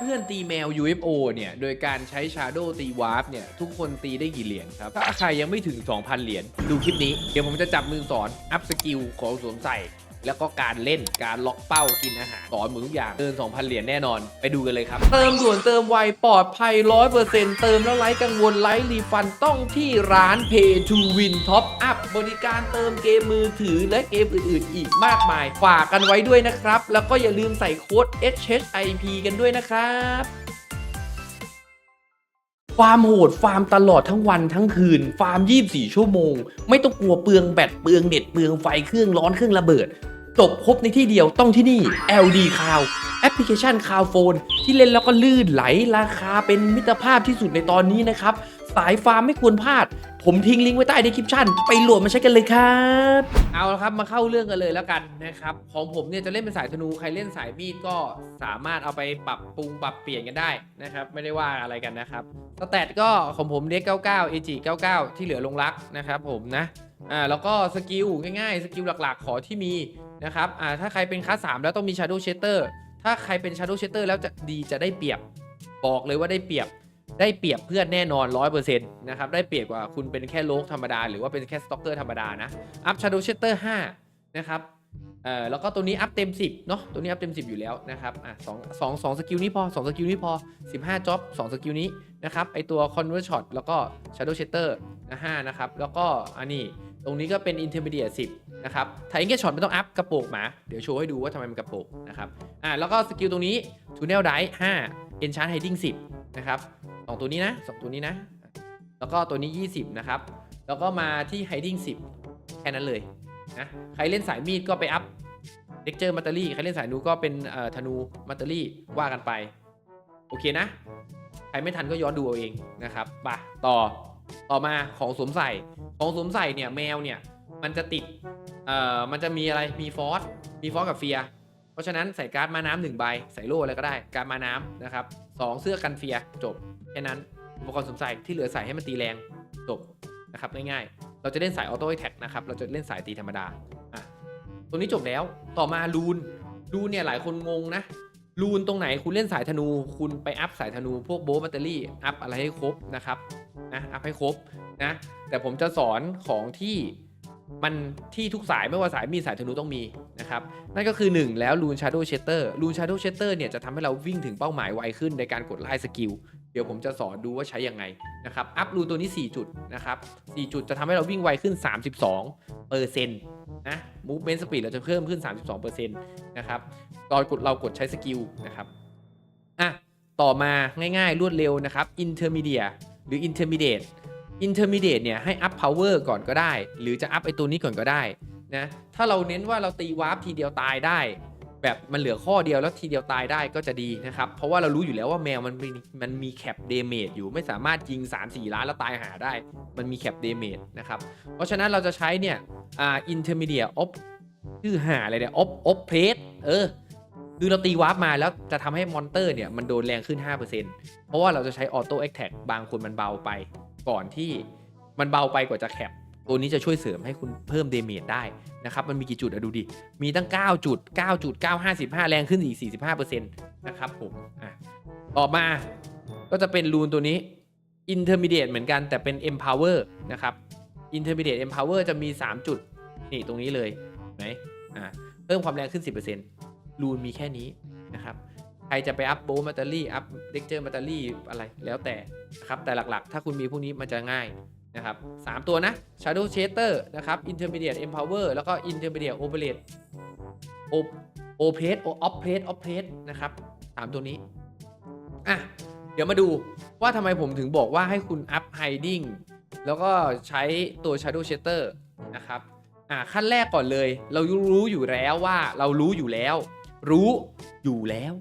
เพื่อนๆตีแมว UFO เนี่ยโดยการใช้ Shadow ตีวาร์ปเนี่ยทุกคนตีได้กี่เหรียญครับ ถ้าใครยังไม่ถึง 2,000 เหรียญดูคลิปนี้ เดี๋ยวผมจะจับมือสอนอัพสกิลของสวมใส่ แล้วก็การเล่นการล็อกเป้ากินอาหารสอนหมดทุกอย่างเกิน2,000 เหรียญแน่นอนไปดูกันเลยครับ เติมด่วนเติมไวปลอดภัย100%เติมแล้วไร้กังวลไร้รีฟันต้องที่ร้าน Pay to Win Top Up บริการเติมเกมมือถือและเกมอื่นๆ อีกมากมาย ฝากกันไว้ด้วยนะครับ แล้วก็อย่าลืมใส่โค้ด HHIP กันด้วยนะครับ ฟาร์มโหดฟาร์มตลอดทั้งวันทั้งคืน ฟาร์ม 24 ชั่วโมง ไม่ต้องกลัวเปลืองแบตเปลืองเน็ตเปลืองไฟเครื่องร้อนเครื่องระเบิดจบครบในที่เดียวต้องที่นี่ LD Cloud แอปพลิเคชัน Cloud Phone ที่เล่นแล้วก็ลื่นไหลราคาเป็นมิตรภาพที่สุดในตอนนี้นะครับ สายฟาร์มไม่ควรพลาด ผมทิ้งลิงก์ไว้ใต้ดีคริปชั่น ไปโหลดมาใช้กันเลยครับ เอาละครับมาเข้าเรื่องกันเลยแล้วกันนะครับ ของผมเนี่ยจะเล่นเป็นสายธนูใครเล่นสายมีดก็สามารถเอาไปปรับปรุงปรับเปลี่ยนกันได้นะครับ ไม่ได้ว่าอะไรกันนะครับสแตทก็ของผมเด็ก99 AG 99 ที่เหลือลงรักนะครับผมนะอ่าแล้วก็สกิลง่ายๆ สกิลหลักๆ ขอที่มีนะครับอ่าถ้าใครเป็นคลาส3แล้วต้องมี Shadow Shatter ถ้าใครเป็น Shadow Shatter แล้วจะดีจะได้เปรียบ บอกเลยว่าได้เปรียบ ได้เปรียบเพื่อนแน่นอน 100%นะครับ ได้เปรียบกว่าคุณเป็นแค่โลกธรรมดา หรือว่าเป็นแค่สต็อกเกอร์ธรรมดานะอัพ Shadow Shatter 5นะครับเอ่อแล้วก็ตัวนี้อัพเต็ม 10เนาะตัวนี้อัพเต็ม 10 อยู่แล้วนะครับอะสองสองสองสกิลนี้พอ2สกิลนี้พอ 15จ็อบ2สกิลนี้นะครับไอตัว Convert Shot แล้วก็ Shadow Shatter นะ5นะครับแล้วก็อันนี้ตรงนี้ก็เป็น Intermediate 10นะครับถ้า Engage Shot ไม่ต้องอัพกระโปรงหมา เดี๋ยวโชว์ให้ดูว่าทำไมมันกระโปงนะครับอ่าแล้วก็สกิลตรงนี้ Tunnel Dive 5 Enchant Hiding 10นะครับ สองตัวนี้นะสองตัวนี้นะ แล้วก็ตัวนี้ 20 นะครับ แล้วก็มาที่ Hiding 10 แค่นั้นเลยนะใครเล่นสายมีดก็ไปอัพเด็กเจอมัตเตอรี่ใครเล่นสายนูก็เป็นเอ่อธนูมัตเตอรี่ว่ากันไป โอเคนะ ใครไม่ทันก็ย้อนดูเอาเองนะครับไปต่อต่อมาของสวมใส่ของสวมใส่เนี่ยแมวเนี่ยมันจะติดเอ่อมันจะมีอะไรมีฟอสมีฟอสกับเฟีย เพราะฉะนั้นใส่การ์ดมาน้ำหนึ่งใบ ใส่โล่อะไรก็ได้ การ์ดมาน้ำนะครับสองเสื้อกันเฟียจบ ค่นั้นอุปกรณ์สวมใส่ที่เหลือใส่ให้มันตีแรงจบนะครับง่ายๆ เราจะเล่นสายออโต้แท็กนะครับ เราจะเล่นสายตีธรรมดาอะตรงนี้จบแล้วต่อมาลูนลูนเนี่ยหลายคนงงนะลูนตรงไหนคุณเล่นสายธนู คุณไปอัพสายธนู พวกโบว์แบตเตอรี่อัพอะไรให้ครบนะครับนะอัพให้ครบนะแต่ผมจะสอนของที่มันที่ทุกสายไม่ว่าสายมีสายธนูต้องมีนะครับนั่นก็คือ 1 แล้ว Rune Shadow Shatter Rune Shadow Shatter เนี่ยจะทำให้เราวิ่งถึงเป้าหมายไวขึ้นในการกดไล่สกิล ดี๋ยวผมจะสอนดูว่าใช้ยังไงนะครับ อัพรูตัวนี้ 4 จุดนะครับ 4 จุดจะทำให้เราวิ่งไวขึ้น 32เปอร์เซ็นต์นะ movement speed เราจะเพิ่มขึ้น 32เปอร์เซ็นต์นะครับตอนกดเรากดใช้สกิลนะครับอะต่อมาง่ายๆ รวดเร็วนะครับ intermediate หรือ intermediate intermediate เนี่ยให้ up power ก่อนก็ได้ หรือจะ up ไอตัวนี้ก่อนก็ได้นะถ้าเราเน้นว่าเราตีวาร์ปทีเดียวตายได้ แบบมันเหลือข้อเดียวแล้วทีเดียวตายได้ก็จะดีนะครับ เพราะว่าเรารู้อยู่แล้วว่าแมวมันมีมันมีแคปเดเมจอยู่ไม่สามารถยิง 3-4 ล้านแล้วตายหาได้ มันมีแคปเดเมจนะครับ เพราะฉะนั้นเราจะใช้เนี่ยอ่า intermediate op ชื่อหาอะไรเนี่ย op op plate เออคือเราตีวาร์ปมาแล้วจะทำให้มอนเตอร์เนี่ยมันโดนแรงขึ้น 5%เพราะว่าเราจะใช้ออโต้แอคแท็กบางคนมันเบาไป ก่อนที่มันเบาไปกว่าจะแคป ตัวนี้จะช่วยเสริมให้คุณเพิ่มเดเมจได้นะครับ มันมีกี่จุดอะดูดิ มีตั้ง 9 จุด 9 จุด 9 55 แรงขึ้นอีก 45%นะครับผมอะต่อมาก็จะเป็นรูนตัวนี้ intermediate เหมือนกันแต่เป็น empower นะครับ intermediate empower จะมี 3 จุด นี่ตรงนี้เลยไหนอ่าเพิ่มความแรงขึ้น 10%รูนมีแค่นี้นะครับใครจะไปอัพโบว์แบตเตอรี่อัพเด็กเจอร์แบตเตอรี่อะไรแล้วแต่ครับแต่หลักๆ ถ้าคุณมีพวกนี้มันจะง่าย นะครับสามตัวนะ Shadow Shatter นะครับ Intermediate Empower แล้วก็ Intermediate Operate O Operate Operate Operate นะครับสามตัวนี้อะเดี๋ยวมาดูว่าทำไมผมถึงบอกว่าให้คุณอัพ Hiding แล้วก็ใช้ตัว Shadow Shatter นะครับอะขั้นแรกก่อนเลย เรารู้อยู่แล้วว่าเรารู้อยู่แล้ว รู้อยู่แล้ว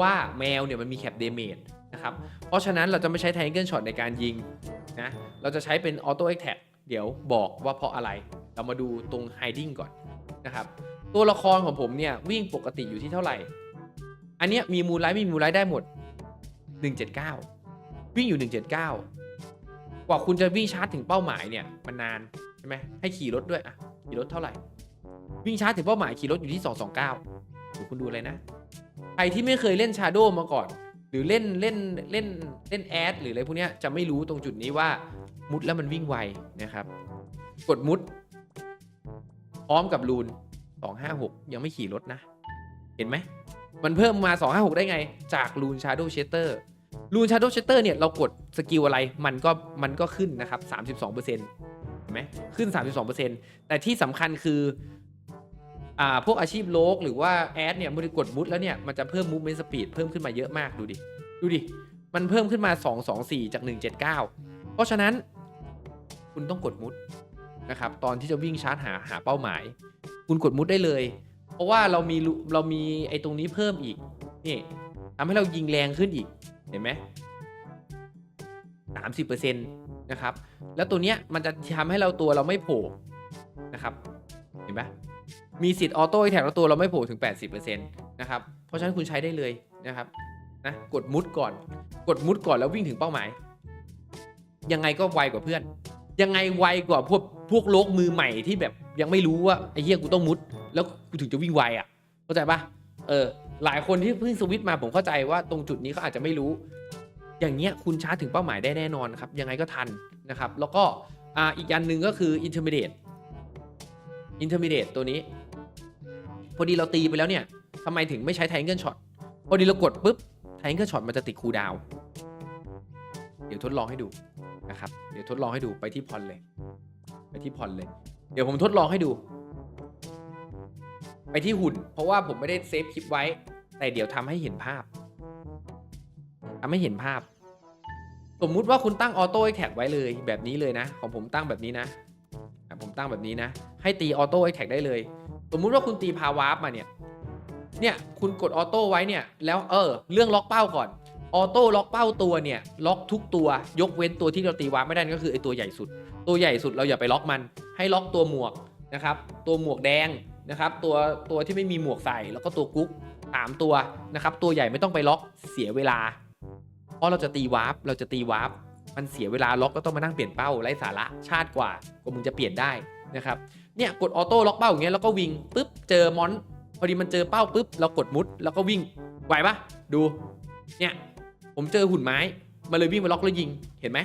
ว่าแมวเนี่ยมันมีแคปเดเมจนะครับเพราะฉะนั้นเราจะไม่ใช้ Triangle Shot ในการยิง นะ เราจะใช้เป็น Auto Attack เดี๋ยวบอกว่าเพราะอะไร เรามาดูตรง Hiding ก่อนนะครับ ตัวละครของผมเนี่ยวิ่งปกติอยู่ที่เท่าไหร่ อันเนี้ยมีมูลไลท์มีมูลไลท์ได้หมด 179 วิ่งอยู่ 179 กว่าคุณจะวิ่งชาร์จถึงเป้าหมายเนี่ยมันนานใช่ไหมให้ขี่รถด้วยอะขี่รถเท่าไหร่ วิ่งชาร์จถึงเป้าหมายขี่รถอยู่ที่ 229เดี๋ยวคุณดูเลยนะใครที่ไม่เคยเล่นชาโดมาก่อน หรือเล่นเล่นเล่นเล่นแอดหรืออะไรพวกนี้จะไม่รู้ตรงจุดนี้ว่ามุดแล้วมันวิ่งไวนะครับ กดมุด พร้อมกับรูน 256 ยังไม่ขี่รถนะ เห็นไหม มันเพิ่มมา 256 ได้ไง จากรูน Shadow Shatter รูน Shadow Shatter เนี่ยเรากดสกิลอะไรมันก็มันก็ขึ้นนะครับ 32%เห็นไหมขึ้น 32%แต่ที่สำคัญคือ พวกอาชีพโลกหรือว่าแอดเนี่ยมันกดมุดแล้วเนี่ยมันจะเพิ่ม movement speed เพิ่มขึ้นมาเยอะมากดูดิ ดูดิ มันเพิ่มขึ้นมา 224 จาก 179 เพราะฉะนั้น คุณต้องกดมุดนะครับตอนที่จะวิ่งชาร์จหาหาเป้าหมาย คุณกดมุดได้เลย เพราะว่าเรามีเรามีไอ้ตรงนี้เพิ่มอีกนี่ทำให้เรายิงแรงขึ้นอีกเห็นไหมสามสิบเปอร์เซ็นต์นะครับ แล้วตัวเนี้ยมันจะทำให้เราตัวเราไม่โผล่นะครับ เห็นปะมี มีสิทธิ์ออโต้แท็กล้วตัวเราไม่โผล่ถึง 80%นะครับ เพราะฉะนั้นคุณใช้ได้เลยนะครับนะกดมุดก่อน กดมุดก่อนแล้ววิ่งถึงเป้าหมาย ยังไงก็ไวกว่าเพื่อน ยังไงไวกว่าพวกพวกโลกมือใหม่ที่แบบยังไม่รู้ว่าไอ้เหี้ยกูต้องมุด แล้วกูถึงจะวิ่งไวอะเข้าใจปะเออหลายคนที่เพิ่งสวิตช์มาผมเข้าใจว่าตรงจุดนี้เขาอาจจะไม่รู้ อย่างเงี้ยคุณชาร์จถึงเป้าหมายได้แน่นอนครับยังไงก็ทันนะครับ แล้วก็อ่าอีกอันหนึ่งก็คือ intermediate intermediate ตัวนี้ พอดีเราตีไปแล้วเนี่ยทำไมถึงไม่ใช้ triangle shot พอดีเรากดปุ๊บ triangle shot มันจะติดคูลดาวเดี๋ยวทดลองให้ดูนะครับ เดี๋ยวทดลองให้ดูไปที่พอนเลย ไปที่พอนเลย เดี๋ยวผมทดลองให้ดู ไปที่หุ่น เพราะว่าผมไม่ได้เซฟคลิปไว้ แต่เดี๋ยวทำให้เห็นภาพทำให้เห็นภาพ สมมุติว่าคุณตั้งออโต้แท็กไว้เลยแบบนี้เลยนะ ของผมตั้งแบบนี้นะอะผมตั้งแบบนี้นะ ให้ตีออโต้แท็กได้เลย สมมุติว่าคุณตีพาวาร์ปมาเนี่ย เนี่ยคุณกดออโต้ไว้เนี่ย แล้วเออ เรื่องล็อกเป้าก่อน ออโต้ล็อกเป้าตัวเนี่ย ล็อกทุกตัวยกเว้นตัวที่เราตีวาร์ปไม่ได้ก็คือไอตัวใหญ่สุด ตัวใหญ่สุดเราอย่าไปล็อกมัน ให้ล็อกตัวหมวกนะครับ ตัวหมวกแดงนะครับ ตัวตัวที่ไม่มีหมวกใส่แล้วก็ตัวกุ๊กสามตัวนะครับ ตัวใหญ่ไม่ต้องไปล็อกเสียเวลา เพราะเราจะตีวาร์ปเราจะตีวาร์ปมันเสียเวลาล็อกก็ต้องมานั่งเปลี่ยนเป้าไร้สาระชาติกว่ากว่ามึงจะเปลี่ยนได้นะครับ เนี่ยกดออโต้ล็อกเป้าอย่างเงี้ยแล้วก็วิ่งปุ๊บเจอมอนพอดีมันเจอเป้าปุ๊บเรากดมุดแล้วก็วิ่งไหวปะดูเนี่ยผมเจอหุ่นไม้มาเลยวิ่งมาล็อกแล้วยิงเห็นไหม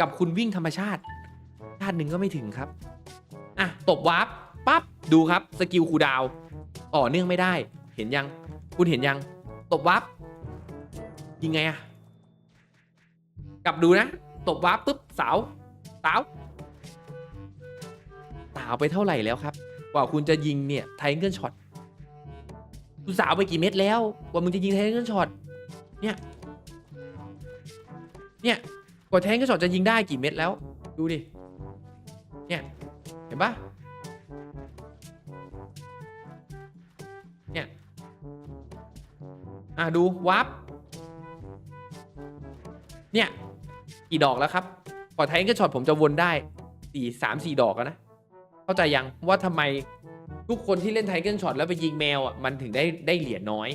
กับคุณวิ่งธรรมชาติ ชาติหนึ่งก็ไม่ถึงครับอะตบวาร์ปปั๊บดูครับสกิลคูดาวต่อเนื่องไม่ได้ เห็นยัง คุณเห็นยัง ตบวาร์ปยิงไงอะกลับดูนะ ตบวาร์ปปุ๊บเสาเสา สาวไปเท่าไหร่แล้วครับ กว่าคุณจะยิงเนี่ยไทเกิลช็อตคุณสาวไปกี่เม็ดแล้ว กว่ามึงจะยิงไทเกิลช็อตเนี่ยเนี่ยกว่าแทงก็ช็อตจะยิงได้กี่เม็ดแล้ว ดูดิเนี่ยเห็นปะเนี่ยอะดูวับเนี่ยกี่ดอกแล้วครับกว่าแทงก็ช็อตผมจะวนได้สี่สามสี่ดอกแล้วนะ เข้าใจยังว่าทำไมทุกคนที่เล่นไทเกิลช็อตแล้วไปยิงแมวอะมันถึงได้ได้เหรียญน้อย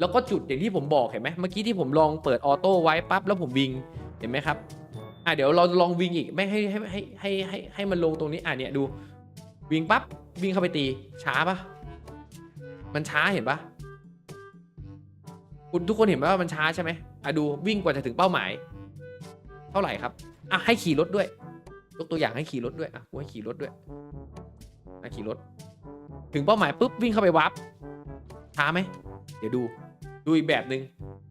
แล้วก็จุดอย่างที่ผมบอกเห็นไหมเมื่อกี้ที่ผมลองเปิดออโต้ไว้ปั๊บแล้วผมวิ่งเห็นไหมครับอะเดี๋ยวเราลองวิ่งอีกไม่ให้ให้ให้ให้ให้ให้มันลงตรงนี้อะเนี่ยดูวิ่งปั๊บวิ่งเข้าไปตีช้าปะมันช้าเห็นปะคุณทุกคนเห็นไหมว่ามันช้าใช่ไหมอะดูวิ่งกว่าจะถึงเป้าหมาย เท่าไหร่ครับอะให้ขี่รถด้วยยกตัวอย่างให้ขี่รถด้วยอะกูให้ขี่รถด้วย อะขี่รถ ถึงเป้าหมายปุ๊บวิ่งเข้าไปวับช้าไหมเดี๋ยวดูดูอีกแบบหนึ่ง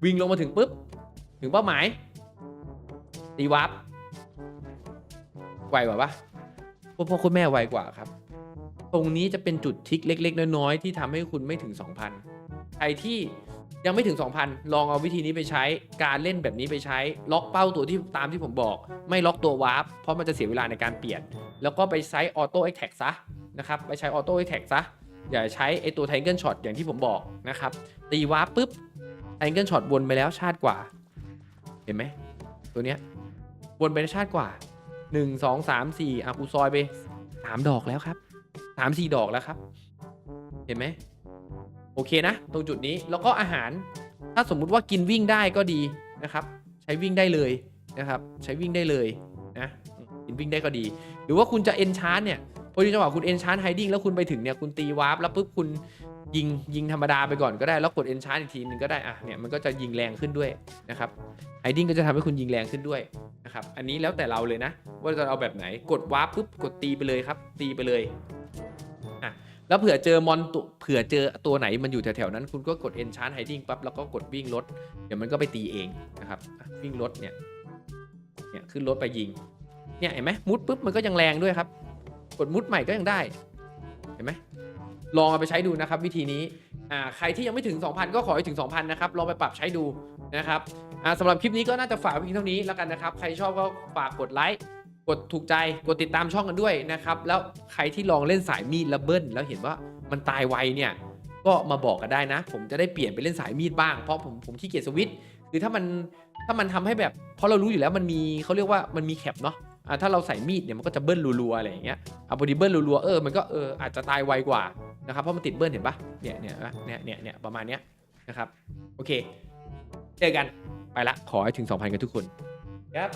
วิ่งลงมาถึงปุ๊บถึงเป้าหมายตีวับไวกว่าปะพวกพ่อคุณแม่ไวกว่าครับ ตรงนี้จะเป็นจุดทิกเล็ก ๆ น้อยๆที่ทำให้คุณไม่ถึง 2,000 ใครที่ยังไม่ถึง 2,000 ลองเอาวิธีนี้ไปใช้ การเล่นแบบนี้ไปใช้ ล็อกเป้าตัวที่ตามที่ผมบอก ไม่ล็อกตัววาร์ปเพราะมันจะเสียเวลาในการเปลี่ยน แล้วก็ไปใช้ออโต้เอ็กแท็กซะ นะครับไปใช้ออโต้เอ็กแท็กซะอย่าใช้ไอตัวไทเกิลช็อตอย่างที่ผมบอกนะครับ ตีวาร์ปปุ๊บไทเกิลช็อตวนไปแล้วชาติกว่า เห็นไหมตัวเนี้ยวนไปชาติกว่า 1 2 3 4อะกูซอยไป 3 ดอกแล้วครับ 3 4 ดอกแล้วครับ เห็นไหมโอเคนะ ตรงจุดนี้แล้วก็อาหาร ถ้าสมมุติว่ากินวิ่งได้ก็ดีนะครับ ใช้วิ่งได้เลยนะครับ ใช้วิ่งได้เลยนะกินวิ่งได้ก็ดี หรือว่าคุณจะเอนชานเนี่ย พอดีจังหวะคุณเอนชานไฮดิ้งแล้วคุณไปถึงเนี่ยคุณตีวาร์ปแล้วปุ๊บคุณยิงยิงธรรมดาไปก่อนก็ได้แล้วกด enchant อีกทีหนึงก็ได้อะเนี่ยมันก็จะยิงแรงขึ้นด้วยนะครับไฮดิ้งก็จะทำให้คุณยิงแรงขึ้นด้วยนะครับอันนี้แล้วแต่เราเลยนะ ว่าจะเอาแบบไหนกดวาร์ปปุ๊บกดตีไปเลยครับ ตีไปเลยอะแล้วเผื่อเจอมอนตัวเผื่อเจอตัวไหนมันอยู่แถวๆนั้น คุณก็กด enchant hiding ปั๊บแล้วก็กดวิ่งรถเดี๋ยวมันก็ไปตีเองนะครับวิ่งรถเนี่ยเนี่ยขึ้นรถไปยิงเนี่ยเห็นไหมมุดปุ๊บมันก็ยังแรงด้วยครับ กดมุดใหม่ก็ยังได้ เห็นไหมลองเอาไปใช้ดูนะครับ วิธีนี้อ่าใครที่ยังไม่ถึง 2,000 ก็ขอให้ถึง 2,000 นะครับ ลองไปปรับใช้ดูนะครับอ่าสำหรับคลิปนี้ก็น่าจะฝากไว้เพียงเท่านี้แล้วกันนะครับ ใครชอบก็ฝากกดไลค์กดถูกใจกดติดตามช่องกันด้วยนะครับ แล้วใครที่ลองเล่นสายมีดแล้วเบิ้ลแล้วเห็นว่ามันตายไวเนี่ยก็มาบอกกันได้นะ ผมจะได้เปลี่ยนไปเล่นสายมีดบ้างเพราะผมผมขี้เกียจสวิตคือถ้ามันถ้ามันทำให้แบบเพราะเรารู้อยู่แล้วมันมีเขาเรียกว่ามันมีแคปเนาะ อ่าถ้าเราใส่มีดเนี่ยมันก็จะเบิ้ลรัวๆอะไรอย่างเงี้ยเอาพอดีเบิ้ลรัวๆเออมันก็เอออาจจะตายไวกว่านะครับเพราะมันติดเบิ้ลเห็นปะเนี่ยเนี่ยเนี่ยเนี่ยเนี่ยประมาณเนี้ยนะครับโอเค เจอกันไปละขอให้ถึง 2,000 กันทุกคนครับ